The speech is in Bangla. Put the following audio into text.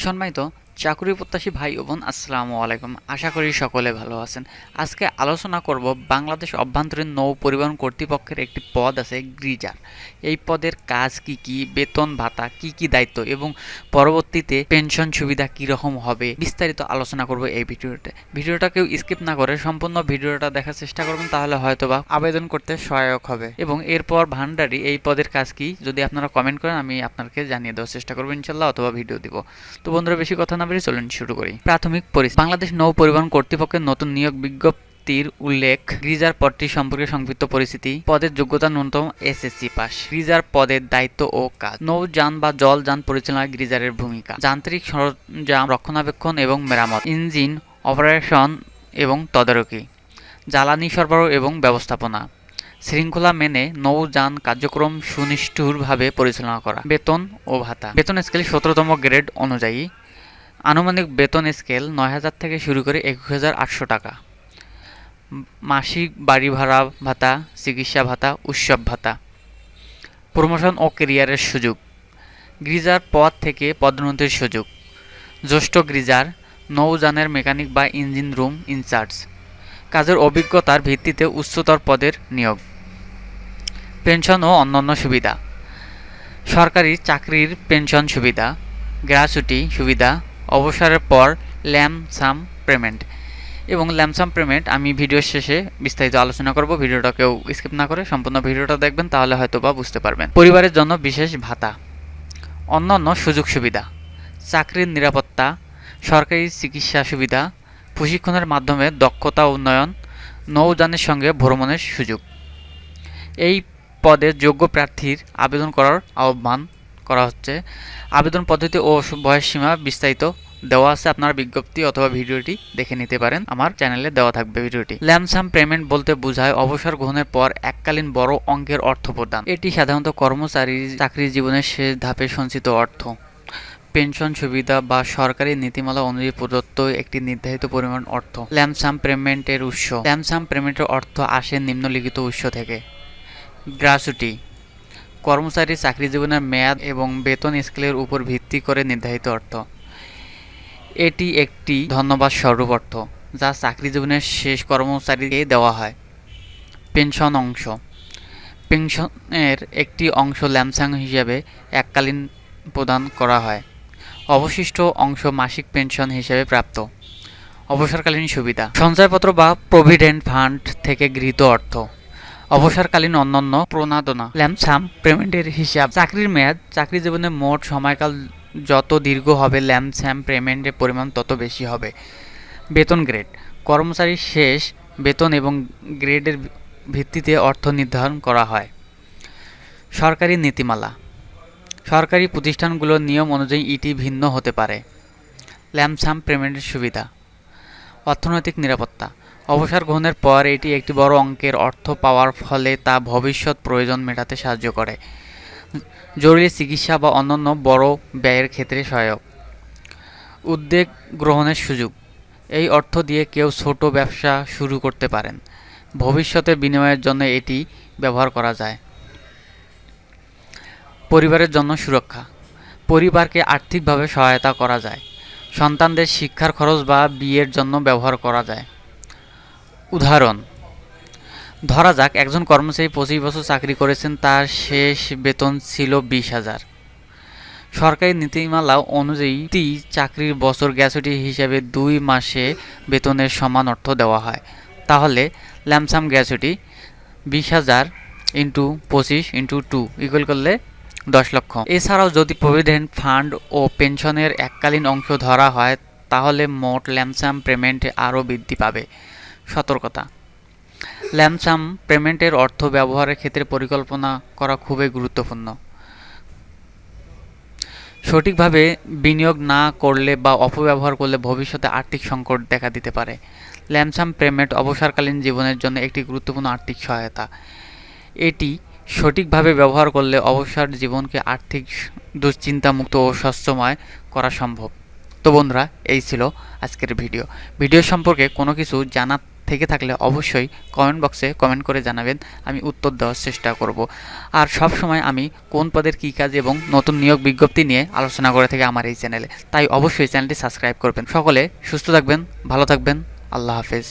সম্মানিত চাকুরি প্রত্যাশী ভাই ও বোন, আসসালামু আলাইকুম। আশা করি সকলে ভালো আছেন। আজকে আলোচনা করব বাংলাদেশ অভ্যন্তরীণ নৌ পরিবহন কর্তৃপক্ষের একটি পদ আছে গ্রিজার। এই পদের কাজ কি কি? বেতন, ভাতা, কি কি দায়িত্ব? এবং পরবর্তীতে পেনশন সুবিধা কি রকম হবে? বিস্তারিত আলোচনা করব এই ভিডিওতে। ভিডিওটা কেউ স্কিপ না করে সম্পূর্ণ ভিডিওটা দেখার চেষ্টা করবেন, তাহলে হয়তোবা আবেদন করতে সহায়ক হবে। এবং এরপর ভান্ডারি, এই পদের কাজ কি? যদি আপনারা কমেন্ট করেন, আমি আপনাকে জানিয়ে দেওয়ার চেষ্টা করব ইনশাল্লাহ, অথবা ভিডিও দিব। তো বন্ধুরা, বেশি কথা না বেরিয়ে চলুন শুরু করি। প্রাথমিক পরিস্থিতি, বাংলাদেশ নৌ পরিবহন কর্তৃপক্ষের নতুন নিয়োগ বিজ্ঞপ্তির উল্লেখ, গ্রিজার পদটি সম্পর্কে সংক্ষিপ্ত পরিস্থিতি, পদের যোগ্যতা ন্যূনতম এসএসসি পাস, গ্রিজার পদের দায়িত্ব ও কাজ নৌযান বা জলযান পরিচালনায় গ্রিজারের ভূমিকা, যান্ত্রিক সরঞ্জাম রক্ষণাবেক্ষণ এবং মেরামত, ইঞ্জিন অপারেশন এবং তদারকি, জ্বালানি সরবরাহ এবং ব্যবস্থাপনা, শৃঙ্খলা মেনে নৌযান কার্যক্রম সুনিষ্ঠুরভাবে পরিচালনা করা, বেতন ও ভাতা। বেতন স্কেল সতেরোতম গ্রেড অনুযায়ী আনুমানিক বেতন স্কেল নয় হাজার থেকে শুরু করে একুশ হাজার আটশো টাকা। মাসিক বাড়ি ভাড়া ভাতা, চিকিৎসা ভাতা, উৎসব ভাতা। প্রমোশন ও কেরিয়ারের সুযোগ। গ্রিজার পদ থেকে পদোন্নতির সুযোগ। জ্যেষ্ঠ গ্রিজার নৌযানের মেকানিক বা ইঞ্জিন রুম ইনচার্জ। কাজের অভিজ্ঞতার ভিত্তিতে উচ্চতর পদের নিয়োগ। পেনশন ও অন্যান্য সুবিধা। সরকারি চাকরির পেনশন সুবিধা। গ্র্যাচুইটি সুবিধা। অবসরের পর ল্যামসাম পেমেন্ট। এবং ল্যামসাম পেমেন্ট আমি ভিডিওর শেষে বিস্তারিত আলোচনা করব, ভিডিওটা কেউ স্কিপ না করে সম্পূর্ণ ভিডিওটা দেখবেন, তাহলে হয়তো বা বুঝতে পারবেন। পরিবারের জন্য বিশেষ ভাতা। অন্যান্য সুযোগ সুবিধা। চাকরির নিরাপত্তা, সরকারি চিকিৎসা সুবিধা, প্রশিক্ষণের মাধ্যমে দক্ষতা উন্নয়ন, নৌযানের সঙ্গে ভ্রমণের সুযোগ। এই পদে যোগ্য প্রার্থীর আবেদন করার আহ্বান করা হচ্ছে। আবেদন পদ্ধতি ও বয়সসীমা বিস্তারিত দেওয়া আছে। আপনার বিজ্ঞপ্তি অথবা ভিডিওটি দেখে নিতে পারেন। আমার চ্যানেলে দেওয়া থাকবে ভিডিওটি। ল্যামসাম পেমেন্ট বলতে বোঝায়, অবসর গ্রহণের পর এককালীন বড় অঙ্কের অর্থ প্রদান। এটি সাধারণত কর্মচারীর চাকরি জীবনের শেষ ধাপে সঞ্চিত অর্থ। পেনশন সুবিধা বা সরকারি নীতিমালা অনুযায়ী প্রদত্ত একটি নির্ধারিত পরিমাণ অর্থ। ল্যামসাম পেমেন্টের উৎস। ল্যামসাম পেমেন্টের অর্থ আসে নিম্নলিখিত উৎস থেকে। গ্রাচুটি কর্মচারীর চাকরি জীবনের মেয়াদ এবং বেতন স্কেলের উপর ভিত্তি করে নির্ধারিত অর্থ। এটি একটি ধন্যবাদ স্বরূপ অর্থ, যা চাকরি জীবনের শেষ কর্মচারীকে দেওয়া হয়। পেনশন অংশ। পেনশনের একটি অংশ ল্যামসাং হিসাবে এককালীন প্রদান করা হয়। অবশিষ্ট অংশ মাসিক পেনশন হিসেবে প্রাপ্ত। অবসরকালীন সুবিধা। সঞ্চয়পত্র বা প্রভিডেন্ট ফান্ড থেকে গৃহীত অর্থ। অবসরকালীন অন্যান্য প্রণাদনা। ল্যামসাম পেমেন্টের হিসাব। চাকরির মেয়াদ। চাকরি জীবনে মোট সময়কাল যত দীর্ঘ হবে ল্যামস্যাম পেমেন্টের পরিমাণ তত বেশি হবে। বেতন গ্রেড। কর্মচারীর শেষ বেতন এবং গ্রেডের ভিত্তিতে অর্থ নির্ধারণ করা হয়। সরকারি নীতিমালা। সরকারি প্রতিষ্ঠানগুলোর নিয়ম অনুযায়ী ইটি ভিন্ন হতে পারে। ল্যামসাম পেমেন্টের সুবিধা। অর্থনৈতিক নিরাপত্তা। অবসর গ্রহণের পর এটি একটি বড় অঙ্কের অর্থ পাওয়ার ফলে তা ভবিষ্যৎ প্রয়োজন মেটাতে সাহায্য করে। জরুরি চিকিৎসা বা অন্যান্য বড় ব্যয়ের ক্ষেত্রে সহায়ক। উদ্যোগ গ্রহণের সুযোগ। এই অর্থ দিয়ে কেউ ছোট ব্যবসা শুরু করতে পারেন। ভবিষ্যতের বিনিময়ের জন্য এটি ব্যবহার করা যায়। পরিবারের জন্য সুরক্ষা। পরিবারকে আর্থিকভাবে সহায়তা করা যায়। সন্তানদের শিক্ষার খরচ বা বিয়ের জন্য ব্যবহার করা যায়। উদাহরণ, ধরা যাক একজন কর্মচারী পঁচিশ বছর চাকরি করেছেন, তার শেষ বেতন ছিল বিশ হাজার। সরকারি নীতিমালা অনুযায়ী চাকরির বছর গ্যাসুটি হিসাবে দুই মাসে বেতনের সমান অর্থ দেওয়া হয়। তাহলে ল্যামসাম গ্যাসুটি বিশ হাজার ইন্টু পঁচিশ ইন্টু টু ইকুয়াল করলে দশ লক্ষ। এছাড়াও যদি প্রভিডেন্ট ফান্ড ও পেনশনের এককালীন অংশ ধরা হয়, তাহলে মোট ল্যামসাম পেমেন্ট আরও বৃদ্ধি পাবে। সতর্কতা। ল্যামসাম পেমেন্টের অর্থ ব্যবহারের ক্ষেত্রে পরিকল্পনা করা খুবই গুরুত্বপূর্ণ। সঠিকভাবে বিনিয়োগ না করলে বা অপব্যবহার করলে ভবিষ্যতে আর্থিক সংকট দেখা দিতে পারে। ল্যামসাম পেমেন্ট অবসরকালীন জীবনের জন্য একটি গুরুত্বপূর্ণ আর্থিক সহায়তা। এটি সঠিকভাবে ব্যবহার করলে অবসর জীবনকে আর্থিক দুশ্চিন্তামুক্ত ও স্বচ্ছময় করা সম্ভব। তো বন্ধুরা, এই ছিল আজকের ভিডিও। ভিডিও সম্পর্কে কোনো কিছু জানার থেকে থাকলে অবশ্যই কমেন্ট বক্সে কমেন্ট করে জানাবেন, আমি উত্তর দেওয়ার চেষ্টা করব। আর সব সময় আমি কোন পদের কী কাজ এবং নতুন নিয়োগ বিজ্ঞপ্তি নিয়ে আলোচনা করে থাকি আমার এই চ্যানেলে তাই অবশ্যই চ্যানেলটি সাবস্ক্রাইব করবেন। সকলে সুস্থ থাকবেন, ভালো থাকবেন, আল্লাহ হাফেজ।